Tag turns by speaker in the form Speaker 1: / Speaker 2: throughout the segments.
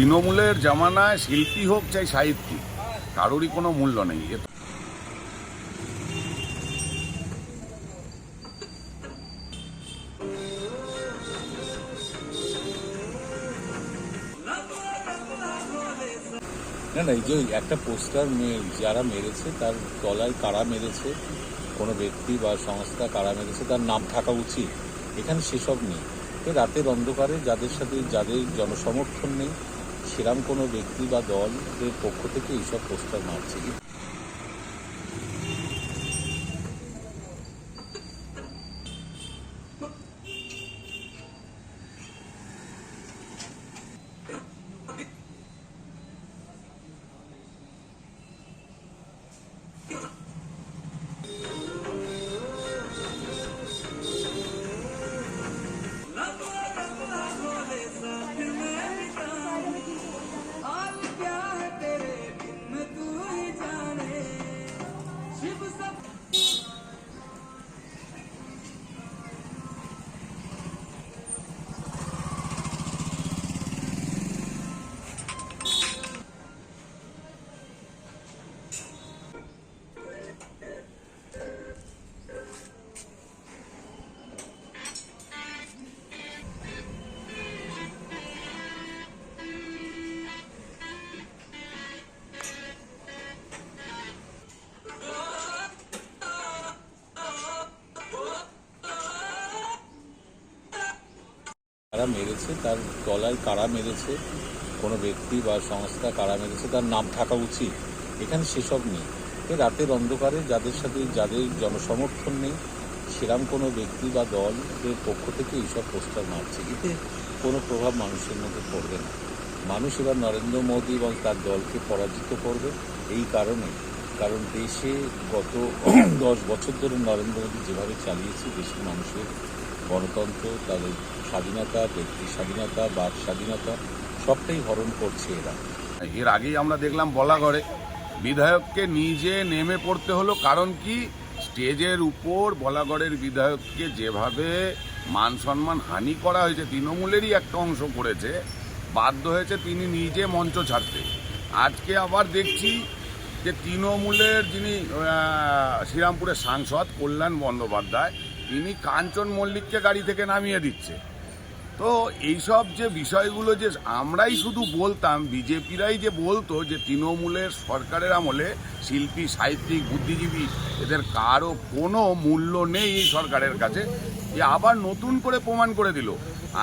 Speaker 1: তৃণমূলের জামানায় শিল্পী হোক চাই সাহিত্যিক, কারোরই কোনো মূল্য নেই।
Speaker 2: না না, এই যে একটা পোস্টার যারা মেরেছে, তার তলায় কারা মেরেছে, কোনো ব্যক্তি বা সংস্থা কারা মেরেছে, তার নাম থাকা উচিত। এখানে সেসব নেই। রাতের অন্ধকারে যাদের সাথে, যাদের জনসমর্থন নেই সেরাম কোনো ব্যক্তি বা দলের পক্ষ থেকে এইসব পোস্টার মারছে
Speaker 3: हाल
Speaker 2: কারা মেরেছে, তার তলায় কারা মেরেছে, কোনো ব্যক্তি বা সংস্থা কারা মেরেছে, তার নাম থাকা উচিত। এখানে সেসব নেই। এই রাতের অন্ধকারে যাদের সাথে, যাদের জনসমর্থন নেই, সেরাম কোনো ব্যক্তি বা দলের পক্ষ থেকে এইসব প্রস্তাব মারছে। এতে কোনো প্রভাব মানুষের মধ্যে পড়বে না। মানুষ এবার নরেন্দ্র মোদী এবং তার দলকে পরাজিত করবে এই কারণে। কারণ দেশে গত দশ বছর ধরে নরেন্দ্র মোদী যেভাবে চালিয়েছে, দেশের মানুষের গণতন্ত্র, তাদের স্বাধীনতা ব্যক্তি স্বাধীনতা, বাক স্বাধীনতা, সবটাই হরণ করছে এরা।
Speaker 1: এর আগেই আমরা দেখলাম বলাগড়ে বিধায়ককে নিজে নেমে পড়তে হলো, কারণ কি? স্টেজের উপর বলাগড়ের বিধায়ককে যেভাবে মান সম্মান হানি করা হয়েছে, তৃণমূলেরই একটা অংশ করেছে, বাধ্য হয়েছে তিনি নিজে মঞ্চ ছাড়তে। আজকে আবার দেখছি যে তৃণমূলের যিনি শ্রীরামপুরের সাংসদ কল্যাণ বন্দ্যোপাধ্যায় তিনি কাঞ্চন মল্লিককে গাড়ি থেকে নামিয়ে দিচ্ছে। তো এইসব যে বিষয়গুলো যে আমরাই শুধু বলতাম, বিজেপিরাই যে বলতো যে তৃণমূলের সরকারের আমলে শিল্পী, সাহিত্যিক, বুদ্ধিজীবী, এদের কারও কোনো মূল্য নেই এই সরকারের কাছে এ আবার নতুন করে প্রমাণ করে দিল।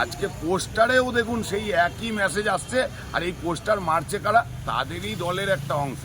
Speaker 1: আজকে পোস্টারেও দেখুন সেই একই মেসেজ আসছে, আর এই পোস্টার মারছে কারা? তাদেরই দলের একটা অংশ।